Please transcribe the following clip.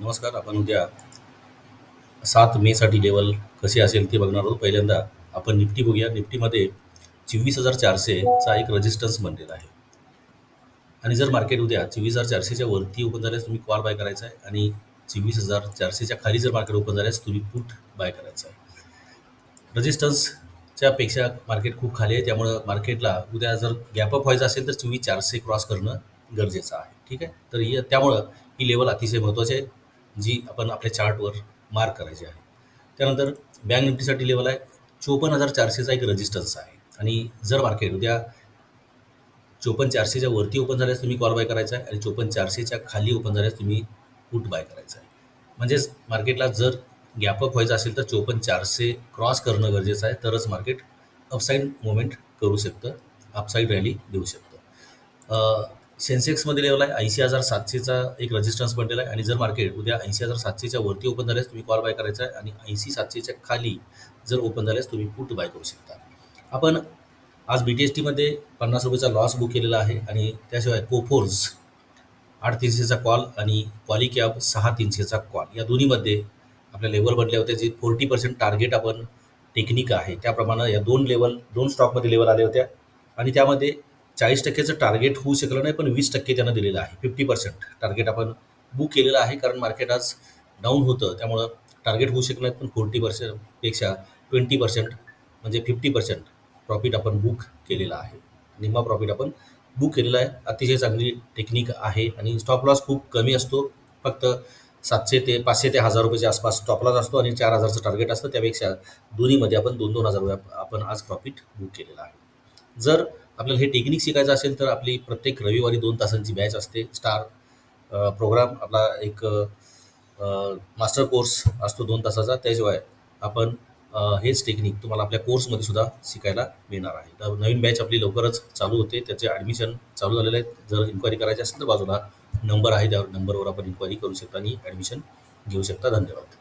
नमस्कार आपण उद्या सात मेसाठी लेवल कसे असेल ते बघणार आहोत. पहिल्यांदा आपण निफ्टी बघूया. निफ्टीमध्ये चोवीस हजार चारशेचा एक रेजिस्टन्स बनलेला आहे. आणि जर मार्केट उद्या चोवीस हजार चारशेच्या वरती ओपन झाल्यास तुम्ही कॉल बाय करायचा आहे आणि चोवीस हजार चारशेच्या खाली जर मार्केट ओपन झाल्यास तुम्ही पुट बाय करायचा आहे. रेजिस्टन्सच्या पेक्षा मार्केट खूप खाली आहे. त्यामुळं मार्केटला उद्या जर गॅपअप व्हायचं असेल तर चोवीस चारशे क्रॉस करणं गरजेचं आहे. ठीक आहे? तर या त्यामुळं ही लेवल अतिशय महत्त्वाची आहे. जी आपण आपल्या चार्टवर मार्क करायची आहे. त्यानंतर बँक निफ्टीसाठी लेवल आहे. चोपन्न हजार चारशेचा एक रजिस्टन्स आहे. आणि जर मार्केट उद्या चोपन्न चारशेच्या वरती ओपन झाल्यास तुम्ही कॉल बाय करायचा आहे आणि चोपन्न चारशेच्या खाली ओपन झाल्यास तुम्ही पुट बाय करायचा आहे. म्हणजेच मार्केटला जर गॅपअप व्हायचं असेल तर चोपन्न चारशे क्रॉस करणं गरजेचं आहे. तरच मार्केट अपसाईड मुवमेंट करू शकतं अपसाईड रॅली देऊ शकतं. सेन्सेक्समध्ये लेवल आहे ऐंशी हजार सातशेचा एक रेजिस्टन्स बनलेला आहे. आणि जर मार्केट उद्या ऐंशी हजार सातशेच्या वरती ओपन झाल्यास तुम्ही कॉल बाय करायचा आहे आणि ऐंशी सातशेच्या खाली जर ओपन झाल्यास तुम्ही पुट बाय करू शकता. आपण आज बी टी एस टीमध्ये पन्नास रुपयेचा लॉस बुक केलेला आहे आणि त्याशिवाय कोफोर्स आठ तीनशेचा कॉल आणि पॉलिकॅब सहा तीनशेचा कॉल या दोन्हीमध्ये आपल्या लेवल बनले होते जे फोर्टी पर्सेंट टार्गेट आपण टेक्निक आहे. त्याप्रमाणे या दोन लेवल दोन स्टॉकमध्ये लेवल आल्या होत्या. आणि त्यामध्ये चाळीस टक्केचं टार्गेट होऊ शकलं नाही पण वीस टक्के त्यांना दिलेलं आहे. फिफ्टी पर्सेंट टार्गेट आपण बुक केलेलं आहे कारण मार्केट आज डाऊन होतं. त्यामुळं टार्गेट होऊ शकलं नाही पण फोर्टी पर्सेंटपेक्षा ट्वेंटी पर्सेंट म्हणजे फिफ्टी पर्सेंट प्रॉफिट आपण बुक केलेला आहे. निम्मा प्रॉफिट आपण बुक केलेला आहे. अतिशय चांगली टेक्निक आहे आणि स्टॉप लॉस खूप कमी असतो. फक्त सातशे ते पाचशे ते हजार रुपयाच्या आसपास स्टॉप लॉस असतो आणि चार हजारचं टार्गेट असतं. त्यापेक्षा दोन्हीमध्ये आपण दोन दोन हजार रुपये आपण आज प्रॉफिट बुक केलेला आहे. जर आपल्याला हे टेक्निक शिकायचं असेल तर आपली प्रत्येक रविवारी दोन तासांची बॅच असते. स्टार प्रोग्राम आपला एक मास्टर कोर्स असतो दोन तासाचा. त्याशिवाय आपण हेच टेक्निक तुम्हाला आपल्या कोर्समध्ये सुद्धा शिकायला मिळणार आहे. तर नवीन बॅच आपली लवकरच चालू होते. त्याचे ॲडमिशन चालू झालेले आहेत. जर इन्क्वायरी करायची असेल तर बाजूला नंबर आहे. त्या नंबरवर आपण इन्क्वायरी करू शकता आणि ॲडमिशन घेऊ शकता. धन्यवाद.